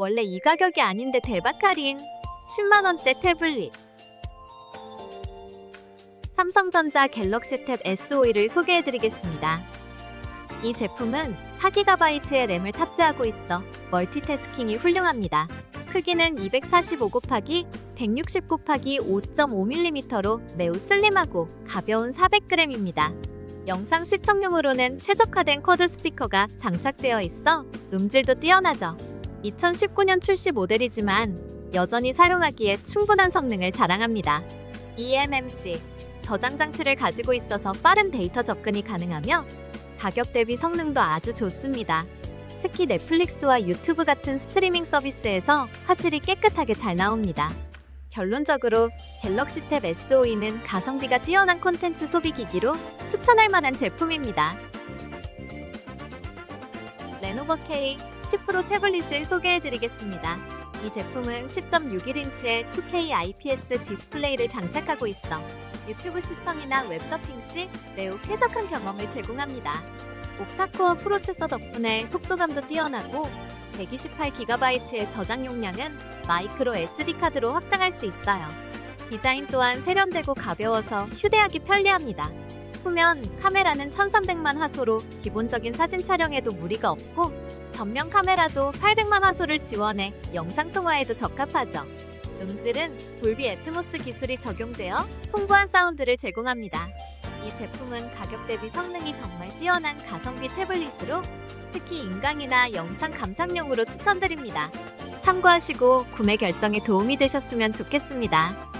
원래 이 가격이 아닌데 대박 할인 10만원대 태블릿 삼성전자 갤럭시 탭 S51을 소개해드리겠습니다. 이 제품은 4GB의 램을 탑재하고 있어 멀티태스킹이 훌륭합니다. 크기는 245 곱하기 160 곱하기 5.5mm로 매우 슬림하고 가벼운 400g입니다. 영상 시청용으로는 최적화된 쿼드 스피커가 장착되어 있어 음질도 뛰어나죠. 2019년 출시 모델이지만 여전히 사용하기에 충분한 성능을 자랑합니다. eMMC 저장 장치를 가지고 있어서 빠른 데이터 접근이 가능하며 가격 대비 성능도 아주 좋습니다. 특히 넷플릭스와 유튜브 같은 스트리밍 서비스에서 화질이 깨끗하게 잘 나옵니다. 결론적으로 갤럭시 탭 S52는 가성비가 뛰어난 콘텐츠 소비 기기로 추천할 만한 제품입니다. 레노버 K 10 프로 태블릿을 소개해드리겠습니다. 이 제품은 10.61인치의 2K IPS 디스플레이를 장착하고 있어 유튜브 시청이나 웹서핑 시 매우 쾌적한 경험을 제공합니다. 옥타코어 프로세서 덕분에 속도감도 뛰어나고 128GB의 저장 용량은 마이크로 SD카드로 확장할 수 있어요. 디자인 또한 세련되고 가벼워서 휴대하기 편리합니다. 후면 카메라는 1300만 화소로 기본적인 사진 촬영에도 무리가 없고 전면 카메라도 800만 화소를 지원해 영상 통화에도 적합하죠. 음질은 돌비 애트모스 기술이 적용되어 풍부한 사운드를 제공합니다. 이 제품은 가격 대비 성능이 정말 뛰어난 가성비 태블릿으로 특히 인강이나 영상 감상용으로 추천드립니다. 참고하시고 구매 결정에 도움이 되셨으면 좋겠습니다.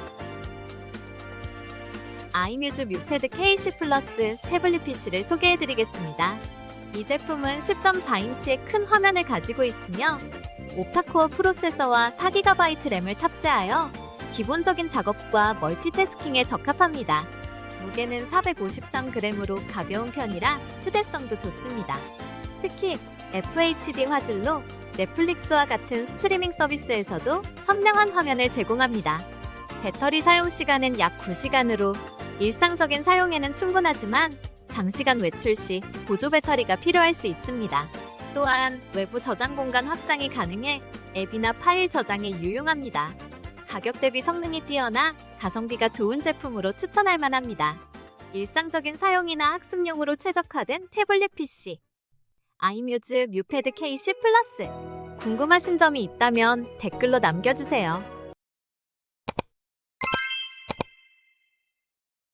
아이뮤즈 뮤패드 KC 플러스 태블릿 PC를 소개해드리겠습니다. 이 제품은 10.4인치의 큰 화면을 가지고 있으며 옥타코어 프로세서와 4GB 램을 탑재하여 기본적인 작업과 멀티태스킹에 적합합니다. 무게는 453g으로 가벼운 편이라 휴대성도 좋습니다. 특히 FHD 화질로 넷플릭스와 같은 스트리밍 서비스에서도 선명한 화면을 제공합니다. 배터리 사용 시간은 약 9시간으로 일상적인 사용에는 충분하지만 장시간 외출 시 보조 배터리가 필요할 수 있습니다. 또한 외부 저장 공간 확장이 가능해 앱이나 파일 저장에 유용합니다. 가격 대비 성능이 뛰어나 가성비가 좋은 제품으로 추천할 만합니다. 일상적인 사용이나 학습용으로 최적화된 태블릿 PC. 아이뮤즈 뮤패드 K10 플러스. 궁금하신 점이 있다면 댓글로 남겨주세요.